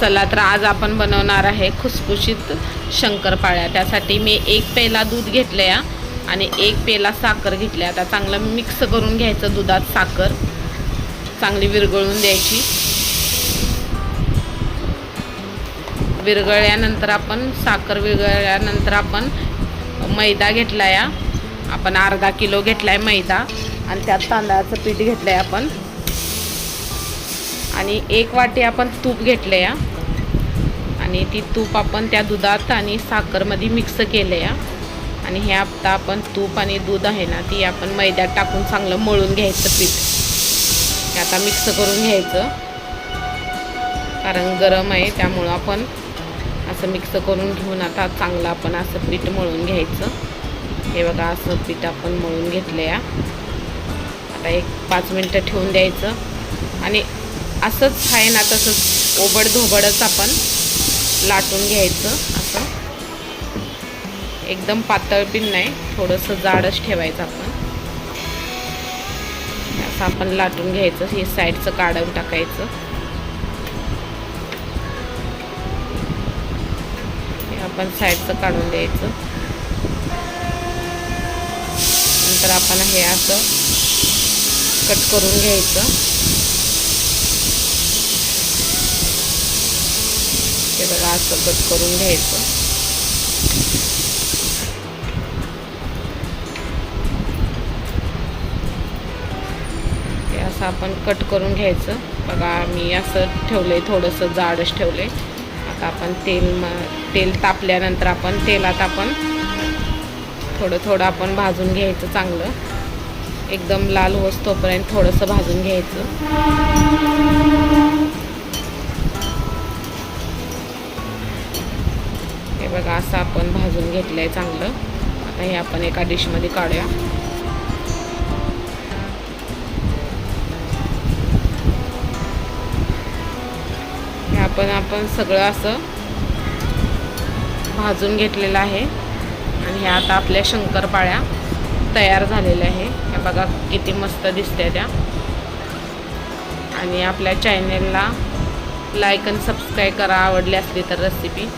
चला तर आज आपण बनवणार आहे खुसखुशीत शंकरपाळ्या. त्यासाठी मी एक पेला दूध घेतलं या आणि एक पेला साखर घेतली आता चांगलं मिक्स करून घ्यायचं दुधात साखर. चांगली विरघळून द्यायची. विरघळल्यानंतर आपण साखर विरघळल्यानंतर आपण मैदा घेतला या आपण अर्धा किलो घेतला आहे मैदा आणि त्यात तांदळाचं पीठ घेतलं आहे आपण. आणि एक वाटी आपण तूप घेतलं या आणि ती तूप आपण त्या दुधात आणि साखरमध्ये मिक्स केलं या आणि हे आता आपण तूप आणि दूध आहे ना ती आपण मैद्यात टाकून चांगलं मळून घ्यायचं पीठ. हे आता मिक्स करून घ्यायचं. कारण गरम आहे त्यामुळं आपण असं मिक्स करून घेऊन आता चांगलं आपण असं पीठ मळून घ्यायचं. हे बघा असं पीठ आपण मळून घेतलं या आता एक पाच मिनटं ठेवून द्यायचं. आणि असंच आहे ना तसंच ओबड धोबडच आपण लाटून घ्यायचं असं. एकदम पातळ पण नाही थोडंसं जाडच ठेवायचं आपण. असं आपण लाटून घ्यायचं हे साईडचं काढून टाकायचं. हे आपण साईडचं काढून द्यायचं. तर आपण हे असं कट करून घ्यायचं. हे बघा असं कट करून घ्यायचं. असं आपण कट करून घ्यायचं. बघा मी असं ठेवलंय थोडंसं जाडच ठेवलंय. आता आपण तेल म तेल तापल्यानंतर आपण तेलात आपण थोडं थोडं आपण भाजून घ्यायचं चांगलं. एकदम लाल होस तोपर्यंत थोडंसं भाजून घ्यायचं. हे बघा असं आपण भाजून घेतलं आहे चांगलं. आता हे आपण एका डिशमध्ये काढूया. हे आपण आपण सगळं असं भाजून घेतलेलं आहे. आणि ह्या आता आपल्या शंकरपाळ्या तयार झालेल्या आहे. हे बघा किती मस्त दिसते त्या. आणि आपल्या चॅनेलला लाईक आणि सबस्क्राईब करा आवडली असली तर रेसिपी